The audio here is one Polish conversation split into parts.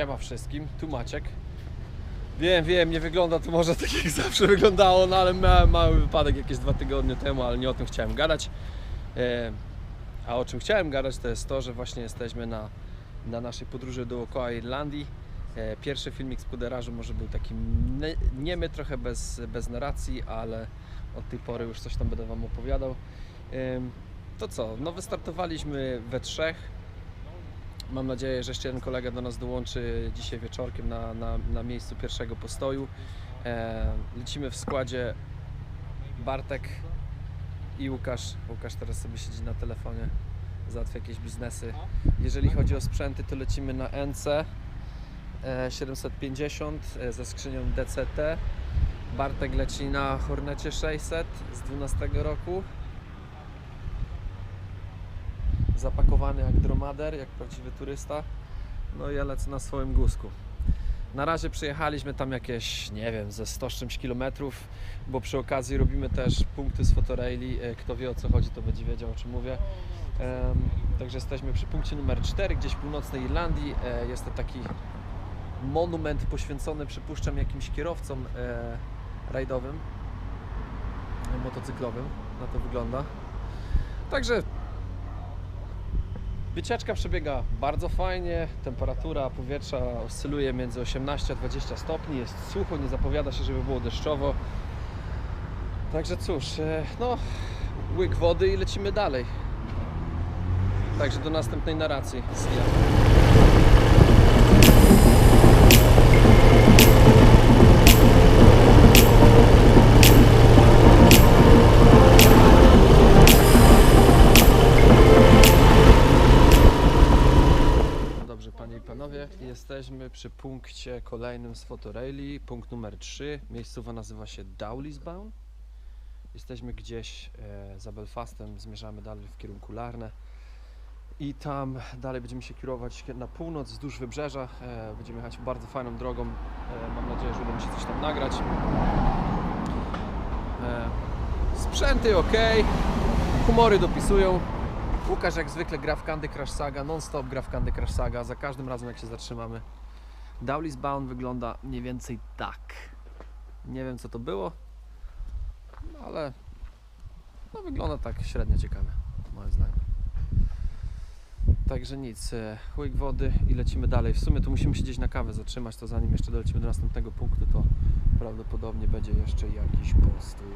Siema wszystkim, tu Maciek. Wiem, wiem, nie wygląda to może tak jak zawsze wyglądało, no ale miałem mały wypadek jakieś dwa tygodnie temu, ale nie o tym chciałem gadać. E, a o czym chciałem gadać to jest to, że właśnie jesteśmy na, na naszej podróży dookoła Irlandii. E, pierwszy filmik z poderażu może był taki nie- niemy, trochę bez, bez narracji, ale od tej pory już coś tam będę Wam opowiadał. Em, To co, no wystartowaliśmy we trzech. Mam nadzieję, że jeszcze jeden kolega do nas dołączy dzisiaj wieczorkiem na, na, na miejscu pierwszego postoju. E, lecimy w składzie Bartek i Łukasz. Łukasz teraz sobie siedzi na telefonie, załatwia jakieś biznesy. Jeżeli chodzi o sprzęty, to lecimy na NC e, 750 e, ze skrzynią DCT. Bartek leci na Hornecie 600 z 12 roku. Zapakowany jak dromader, jak prawdziwy turysta. No i ja lecę na swoim guzku. Na razie przyjechaliśmy tam jakieś, nie wiem, ze 100 z czymś kilometrów, bo przy okazji robimy też punkty z fotoraili. E, Kto wie o co chodzi, to będzie wiedział o czym mówię. Em, Także jesteśmy przy punkcie numer 4, gdzieś w północnej Irlandii. E, Jest to taki monument poświęcony, przypuszczam, jakimś kierowcom e, rajdowym, motocyklowym. Na to wygląda. Także wycieczka przebiega bardzo fajnie. Temperatura powietrza oscyluje między 18 a 20 stopni. Jest sucho, nie zapowiada się, żeby było deszczowo. Także cóż, e, no, łyk wody i lecimy dalej. Także do następnej narracji. See ya. Dobrze, panie i panowie, przy punkcie kolejnym z fotoraili, punkt numer 3. Miejscowa nazywa się Dowlisbound. Jesteśmy gdzieś e, za Belfastem, zmierzamy dalej w kierunku Larne i tam dalej będziemy się kierować na północ wzdłuż wybrzeża. E, będziemy jechać bardzo fajną drogą. E, mam nadzieję, że uda mi się coś tam nagrać. E, sprzęty ok, humory dopisują. Łukasz jak zwykle gra w Candy Crush Saga, non-stop gra w Candy Crush Saga, za każdym razem jak się zatrzymamy. Dowlis Bound wygląda mniej więcej tak. Nie wiem co to było, ale no wygląda tak średnio ciekawe, moim zdaniem. Także nic, e, łyk wody i lecimy dalej. W sumie tu musimy się gdzieś na kawę zatrzymać, to zanim jeszcze dolecimy do następnego punktu, to prawdopodobnie będzie jeszcze jakiś postój.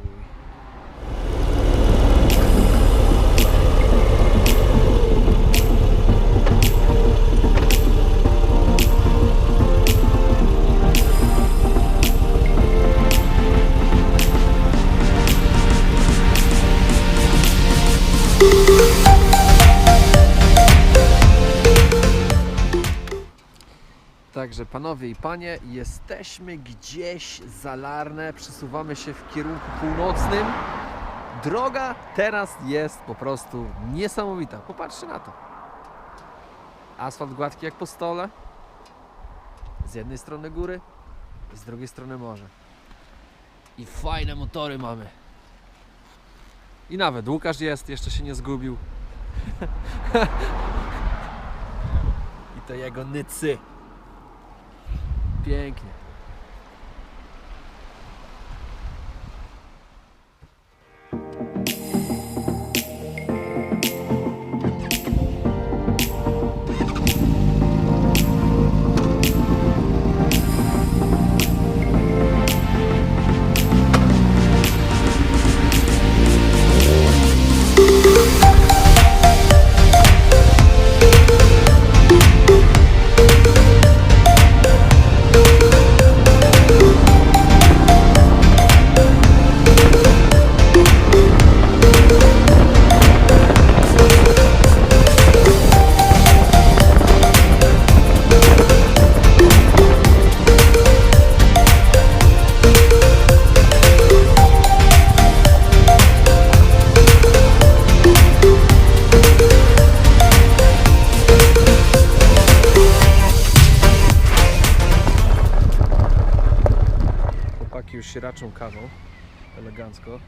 Także panowie i panie, jesteśmy gdzieś za Larne, przesuwamy się w kierunku północnym. Droga teraz jest po prostu niesamowita. Popatrzcie na to. Asfalt gładki jak po stole. Z jednej strony góry, z drugiej strony morze. I fajne motory mamy. I nawet Łukasz jest, jeszcze się nie zgubił. I to jego nycy. Pięknie. Chłopaki już się raczą kawą, elegancko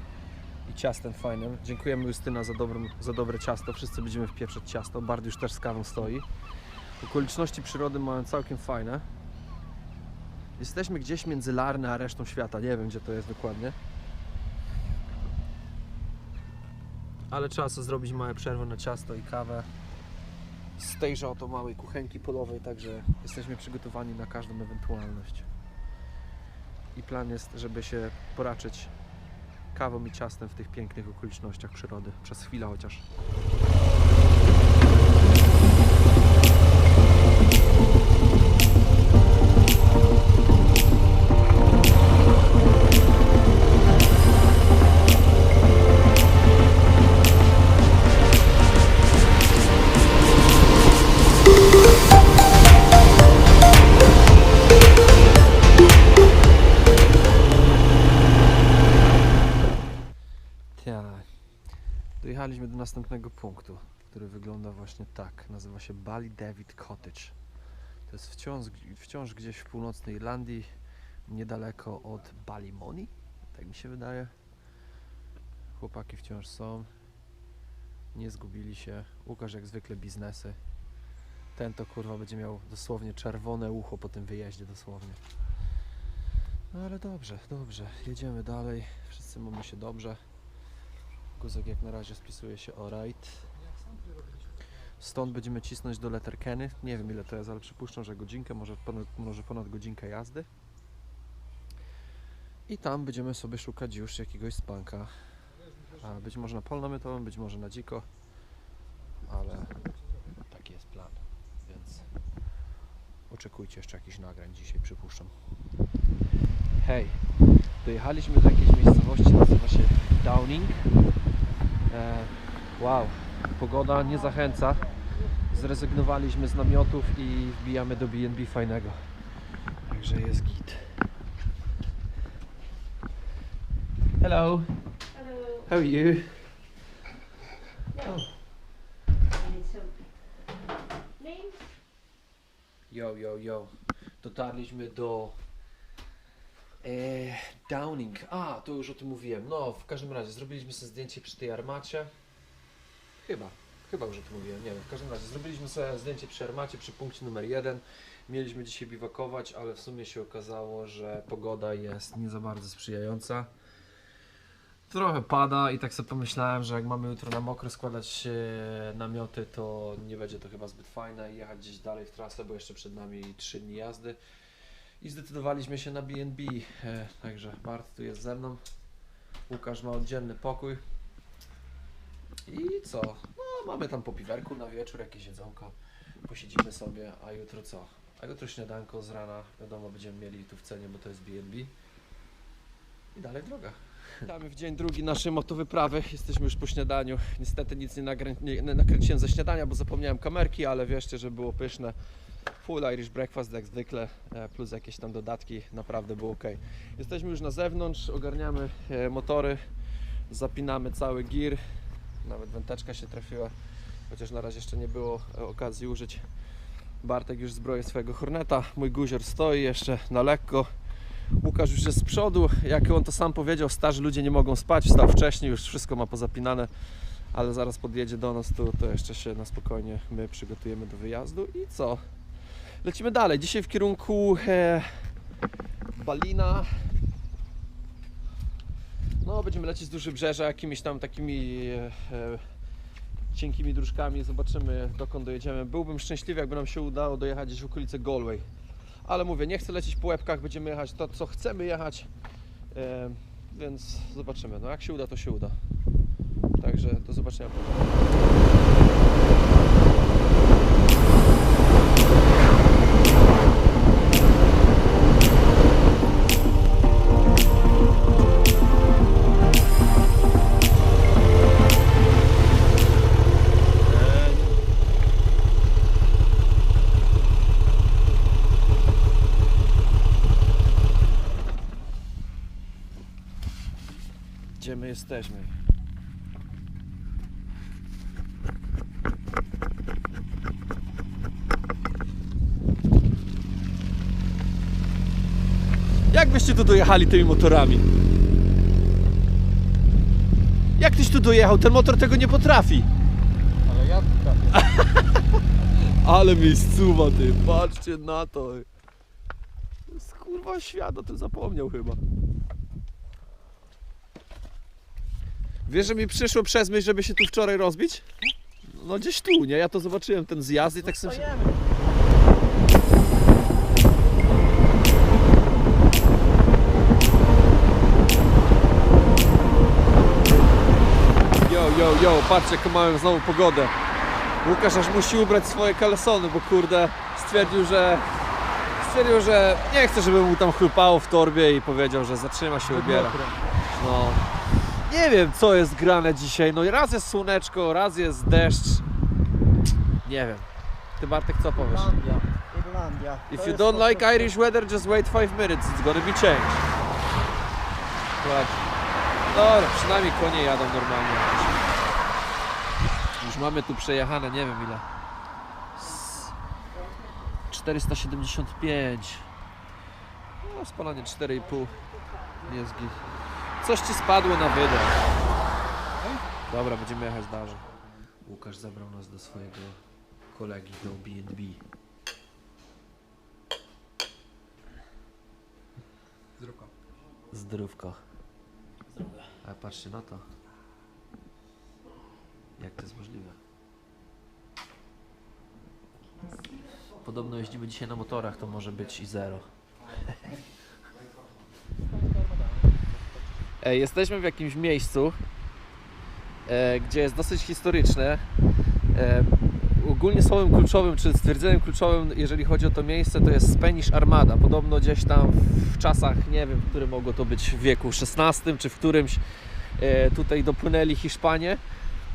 i ciastem fajnym. Dziękujemy Justyna za, dobrym, za dobre ciasto. Wszyscy będziemy wpieprzać ciasto. Bard już też z kawą stoi. Okoliczności przyrody mają całkiem fajne. Jesteśmy gdzieś między Larne a resztą świata. Nie wiem, gdzie to jest dokładnie. Ale trzeba sobie zrobić małe przerwę na ciasto i kawę. Z tejże oto małej kuchenki polowej, także jesteśmy przygotowani na każdą ewentualność. I plan jest, żeby się poraczyć kawą i ciastem w tych pięknych okolicznościach przyrody. Przez chwilę chociaż. Następnego punktu, który wygląda właśnie tak. Nazywa się Bali David Cottage. To jest wciąż, wciąż gdzieś w północnej Irlandii, niedaleko od Ballymoney, tak mi się wydaje. Chłopaki wciąż są. Nie zgubili się. Łukasz jak zwykle biznesy. Ten to kurwa będzie miał dosłownie czerwone ucho po tym wyjeździe dosłownie. No ale dobrze, dobrze. Jedziemy dalej. Wszyscy mamy się dobrze. Guzek jak na razie spisuje się o right. Stąd będziemy cisnąć do Letterkenny. Nie wiem ile to jest, ale przypuszczam, że godzinkę, może ponad, może ponad godzinkę jazdy. I tam będziemy sobie szukać już jakiegoś spanka. A być może na pol namiotowy, być może na dziko. Ale taki jest plan, więc oczekujcie jeszcze jakichś nagrań dzisiaj, przypuszczam. Hej, dojechaliśmy do jakiejś miejscowości, nazywa się Downing. E, wow, pogoda nie zachęca. Zrezygnowaliśmy z namiotów i wbijamy do B&B fajnego. Także jest git. Hello, Hello. how are you? Name? Yo, yo, yo. Dotarliśmy do e, Downing. A, to już o tym mówiłem. No, w każdym razie zrobiliśmy sobie zdjęcie przy tej armacie. Chyba, chyba już o tym mówiłem, nie wiem. W każdym razie zrobiliśmy sobie zdjęcie przy armacie, przy punkcie numer jeden. Mieliśmy dzisiaj biwakować, ale w sumie się okazało, że pogoda jest nie za bardzo sprzyjająca. Trochę pada i tak sobie pomyślałem, że jak mamy jutro na mokro składać e, namioty, to nie będzie to chyba zbyt fajne i jechać gdzieś dalej w trasę, bo jeszcze przed nami 3 dni jazdy. I zdecydowaliśmy się na B&B, e, także Bart tu jest ze mną. Łukasz ma oddzielny pokój. I co? No mamy tam po piwerku na wieczór, jakieś jedzonko. Posiedzimy sobie, a jutro co? A jutro śniadanko z rana, wiadomo, będziemy mieli tu w cenie, bo to jest B&B. I dalej droga. Witamy w dzień drugi naszej motowyprawy. Jesteśmy już po śniadaniu. Niestety nic nie, nagrę- nie, nie nakręciłem ze śniadania, bo zapomniałem kamerki, ale wierzcie, że było pyszne. Full Irish breakfast jak zwykle, e, plus jakieś tam dodatki. Naprawdę było ok. Jesteśmy już na zewnątrz, ogarniamy e, motory, zapinamy cały gir. Nawet węteczka się trafiła, chociaż na razie jeszcze nie było e, okazji użyć. Bartek już zbroje swojego Horneta. Mój guzior stoi jeszcze na lekko. Łukasz już jest z przodu. Jak on to sam powiedział, starzy ludzie nie mogą spać. Wstał wcześniej, już wszystko ma pozapinane, ale zaraz podjedzie do nas tu, to jeszcze się na spokojnie my przygotujemy do wyjazdu. I co? Lecimy dalej. Dzisiaj w kierunku e, Balina. No, będziemy lecieć wzdłuż wybrzeża jakimiś tam takimi e, e, cienkimi dróżkami. Zobaczymy dokąd dojedziemy. Byłbym szczęśliwy, jakby nam się udało dojechać gdzieś w okolice Galway. Ale mówię, nie chcę lecieć po łebkach, będziemy jechać to, co chcemy jechać. E, więc zobaczymy. No jak się uda, to się uda. Także do zobaczenia Gdzie my jesteśmy? Jak byście tu dojechali tymi motorami? Jak tyś tu dojechał? Ten motor tego nie potrafi. Ale ja trafię. Ale miejscowa ty, patrzcie na to. To jest kurwa świat, o tym zapomniał chyba. Wiesz, że mi przyszło przez myśl, żeby się tu wczoraj rozbić? No gdzieś tu, nie? Ja to zobaczyłem, ten zjazd i tak sobie... Yo, yo, yo, patrzcie jaką mamy znowu pogodę. Łukasz aż musi ubrać swoje kalesony, bo kurde stwierdził, że stwierdził, że nie chce, żeby mu tam chlupało w torbie i powiedział, że zatrzyma się ubiera. No. Nie wiem co jest grane dzisiaj. No raz jest słoneczko, raz jest deszcz. Nie wiem. Ty Bartek co powiesz? Irlandia. Irlandia. To If you jest don't like prostu- Irish weather, just wait 5 minutes. It's gonna be changed. Ładnie. Dobra, przynajmniej konie jadą normalnie. Już mamy tu przejechane, nie wiem ile. Z 475. No, spalanie 4,5. Jest git. Coś ci spadło na wydech. Dobra, będziemy jechać dalej. Łukasz zabrał nas do swojego kolegi do B&B. Zdrówko. A patrzcie na to. Jak to jest możliwe? Podobno jeździmy dzisiaj na motorach, to może być i zero. Ej, jesteśmy w jakimś miejscu, e, gdzie jest dosyć historyczne. E, ogólnie słowem kluczowym, czy stwierdzeniem kluczowym, jeżeli chodzi o to miejsce, to jest Spanish Armada. Podobno gdzieś tam w czasach, nie wiem, w którym mogło to być w wieku XVI, czy w którymś e, tutaj dopłynęli Hiszpanie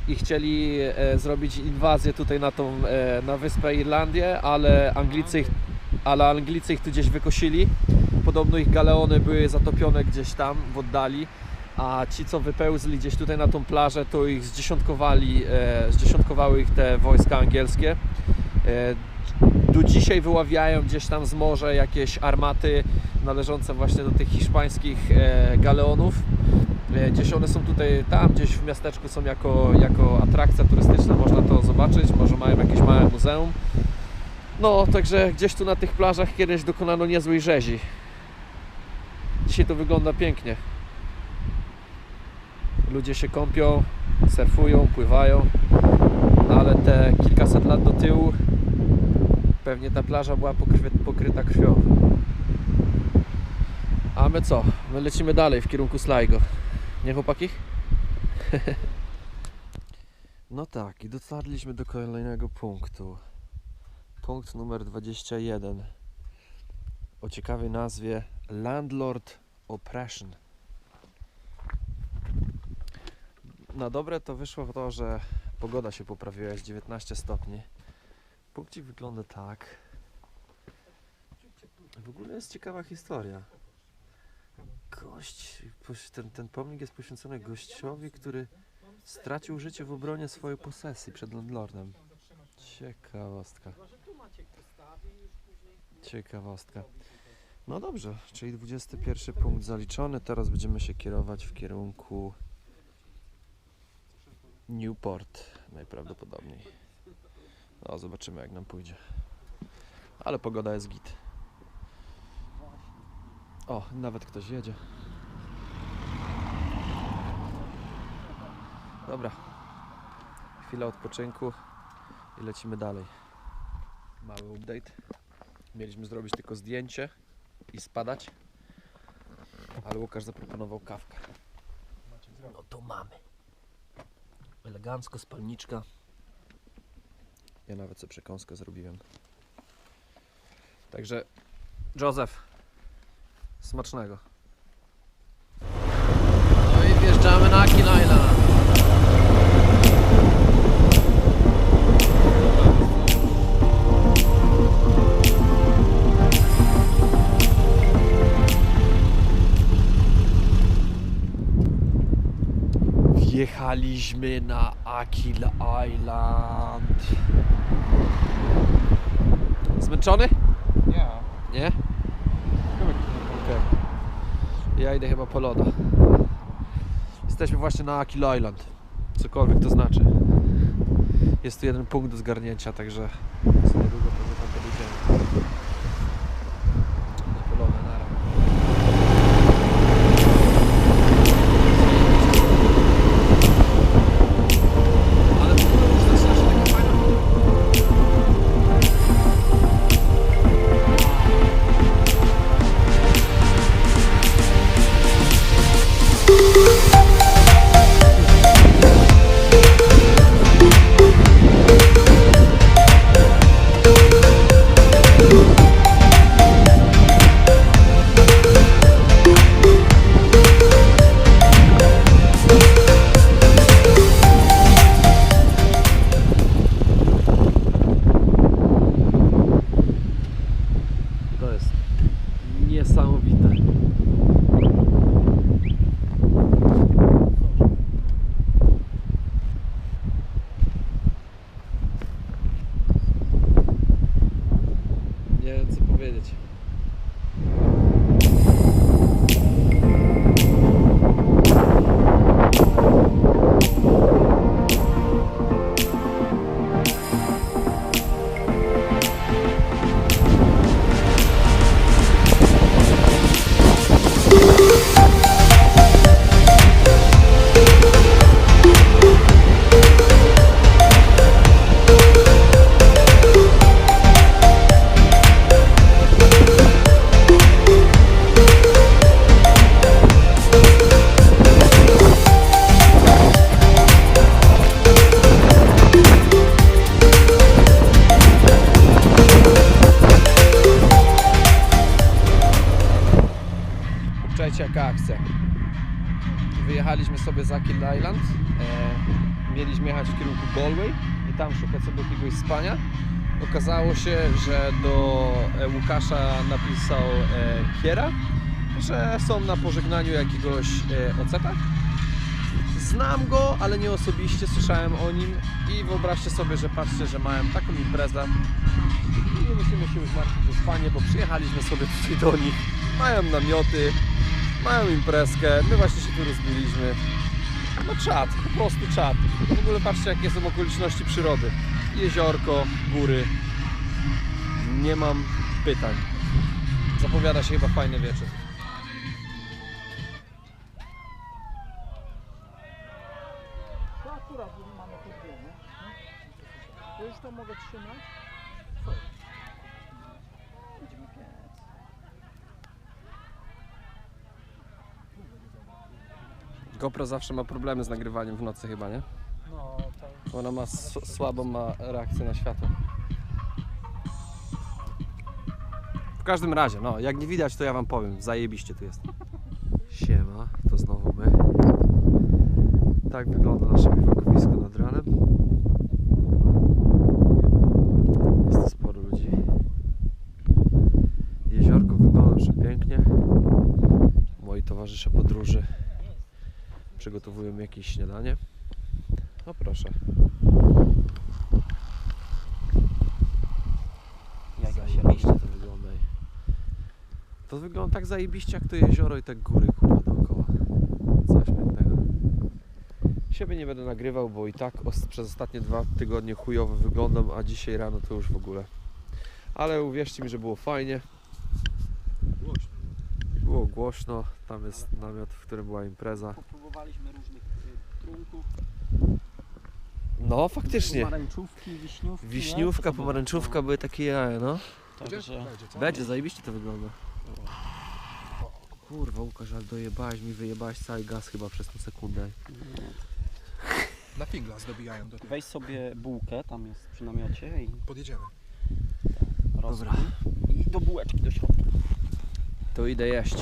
i chcieli e, zrobić inwazję tutaj na tą, e, na wyspę Irlandię, ale Anglicy, ich, ale Anglicy ich tu gdzieś wykosili. Podobno ich galeony były zatopione gdzieś tam w oddali, a ci co wypełzli gdzieś tutaj na tą plażę, to ich zdziesiątkowali, e, zdziesiątkowały ich te wojska angielskie. E, do dzisiaj wyławiają gdzieś tam z morza jakieś armaty należące właśnie do tych hiszpańskich e, galeonów. E, Gdzieś one są tutaj, tam gdzieś w miasteczku są jako, jako atrakcja turystyczna, można to zobaczyć, może mają jakieś małe muzeum. No, także gdzieś tu na tych plażach kiedyś dokonano niezłej rzezi. Dzisiaj to wygląda pięknie. Ludzie się kąpią, surfują, pływają, no ale te kilkaset lat do tyłu pewnie ta plaża była pokry- pokryta krwią. A my co? My lecimy dalej w kierunku Sligo. Nie chłopaki? no tak, i dotarliśmy do kolejnego punktu. Punkt numer 21. O ciekawej nazwie Landlord Oppression. Na dobre to wyszło to, że pogoda się poprawiła, jest 19 stopni. Punkcik wygląda tak. W ogóle jest ciekawa historia. Gość, ten, ten pomnik jest poświęcony gościowi, który stracił życie w obronie swojej posesji przed landlordem. Ciekawostka. Ciekawostka. No dobrze, czyli 21 punkt zaliczony. Teraz będziemy się kierować w kierunku Newport najprawdopodobniej. No, zobaczymy jak nam pójdzie. Ale pogoda jest git. O, nawet ktoś jedzie. Dobra. Chwila odpoczynku i lecimy dalej. Mały update. Mieliśmy zrobić tylko zdjęcie i spadać. Ale Łukasz zaproponował kawkę. No to mamy. Elegancko, spalniczka. Ja nawet sobie przekąskę zrobiłem. Także Józef, smacznego. No i wjeżdżamy na Kill Wjechaliśmy na Akil Island. Zmęczony? Nie. Nie? Ja idę chyba po loda. Jesteśmy właśnie na Akil Island. Cokolwiek to znaczy. Jest tu jeden punkt do zgarnięcia, także Nie wiem co powiedzieć. Jaka akcja. Wyjechaliśmy sobie za Kill Island. E, mieliśmy jechać w kierunku Galway i tam szukać sobie jakiegoś spania. Okazało się, że do e, Łukasza napisał e, Kiera, że są na pożegnaniu jakiegoś e, oceta. Znam go, ale nie osobiście, słyszałem o nim i wyobraźcie sobie, że patrzcie, że mają taką imprezę i nie musimy się już martwić o spanie, bo przyjechaliśmy sobie tutaj do nich, mają namioty, mają imprezkę, my właśnie się tu rozbiliśmy. No czad, po prostu czad. W ogóle patrzcie jakie są okoliczności przyrody. Jeziorko, góry. Nie mam pytań. Zapowiada się chyba fajny wieczór. To akurat mamy tu? To już to mogę trzymać? GoPro zawsze ma problemy z nagrywaniem w nocy chyba, nie? No, to Ona ma słabą ma reakcję na światło. W każdym razie, no, jak nie widać, to ja wam powiem, zajebiście tu jest. Siema, to znowu my. Tak wygląda nasze biwakowisko nad ranem. Jest sporo ludzi. Jeziorko wygląda przepięknie. Moi towarzysze podróży przygotowują jakieś śniadanie. No proszę. Jak Zajebiście to wygląda. To wygląda tak zajebiście jak to jezioro i te góry kurwa dookoła. Coś pięknego. Siebie nie będę nagrywał, bo i tak przez ostatnie dwa tygodnie chujowo wyglądam, a dzisiaj rano to już w ogóle. Ale uwierzcie mi, że było fajnie. Głośno. Tam jest namiot, w którym była impreza. Popróbowaliśmy różnych y, trunków. No faktycznie. Pomarańczówki, wiśniówki. Wiśniówka, pomarańczówka były takie jaja, no. Także Będzie, zajebiście to wygląda. Kurwa Łukasz, ale dojebałeś mi, wyjebałeś cały gaz chyba przez tę sekundę. Na fingla zdobijają do tego. weź sobie bułkę, tam jest przy namiocie i Podjedziemy. rozpój. I do bułeczki do środka. To idę jeść.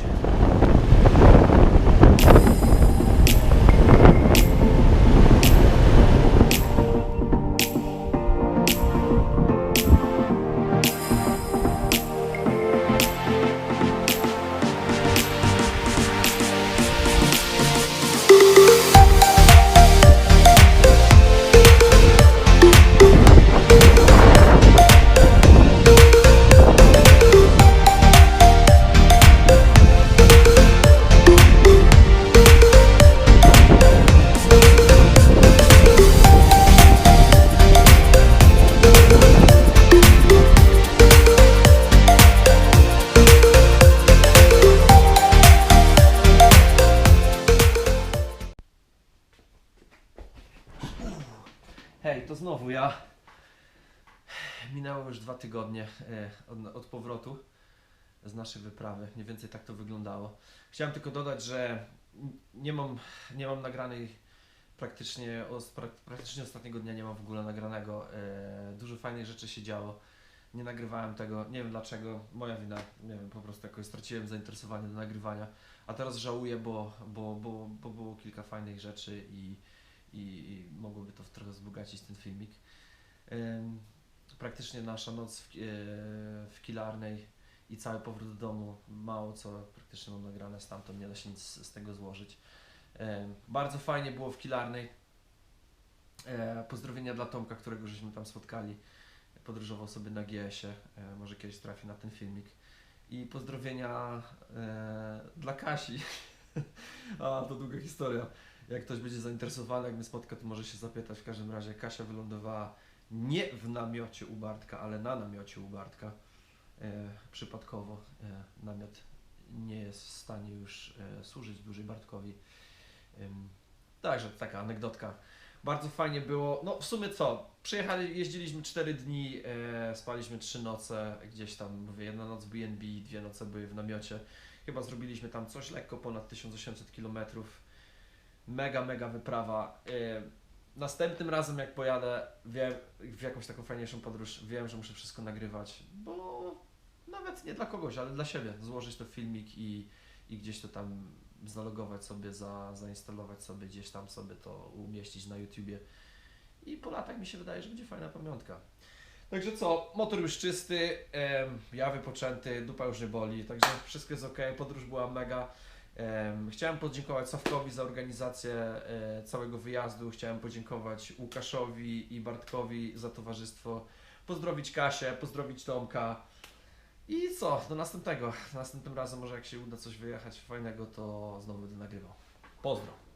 Tygodnie e, od, od powrotu z naszej wyprawy. Mniej więcej tak to wyglądało. Chciałem tylko dodać, że nie mam, nie mam nagranej praktycznie, praktycznie ostatniego dnia nie mam w ogóle nagranego. E, dużo fajnych rzeczy się działo. Nie nagrywałem tego, nie wiem dlaczego, moja wina, nie wiem, po prostu jakoś straciłem zainteresowanie do nagrywania. A teraz żałuję, bo, bo, bo, bo było kilka fajnych rzeczy i, i, i mogłoby to trochę wzbogacić ten filmik. Praktycznie nasza noc w, e, w Kilarnej i cały powrót do domu, mało co praktycznie mam nagrane stamtąd, nie da się nic z tego złożyć. Em, bardzo fajnie było w Kilarnej. E, pozdrowienia dla Tomka, którego żeśmy tam spotkali. Podróżował sobie na GS-ie, e, może kiedyś trafi na ten filmik. I pozdrowienia e, dla Kasi. A, to długa historia. Jak ktoś będzie zainteresowany, jak mnie spotka, to może się zapytać. W każdym razie Kasia wylądowała nie w namiocie u Bartka, ale na namiocie u Bartka. E, przypadkowo e, namiot nie jest w stanie już e, służyć dłużej Bartkowi. Także taka anegdotka. Bardzo fajnie było. No w sumie co? Przyjechali, jeździliśmy 4 dni, e, spaliśmy 3 noce, gdzieś tam, mówię, jedna noc w B&B, dwie noce były w namiocie. Chyba zrobiliśmy tam coś lekko ponad 1800 km. Mega, mega wyprawa. Następnym razem jak pojadę wiem, w jakąś taką fajniejszą podróż, wiem, że muszę wszystko nagrywać, bo nawet nie dla kogoś, ale dla siebie. Złożyć to filmik i, i gdzieś to tam zalogować sobie, za, zainstalować sobie, gdzieś tam sobie to umieścić na YouTubie. I po latach mi się wydaje, że będzie fajna pamiątka. Także co, motor już czysty, ja wypoczęty, dupa już nie boli, także wszystko jest ok, podróż była mega. Em, chciałem podziękować Sawkowi za organizację e, całego wyjazdu, chciałem podziękować Łukaszowi i Bartkowi za towarzystwo, pozdrowić Kasię, pozdrowić Tomka. I co, do następnego. Następnym razem może jak się uda coś wyjechać fajnego, to znowu będę nagrywał. Pozdro.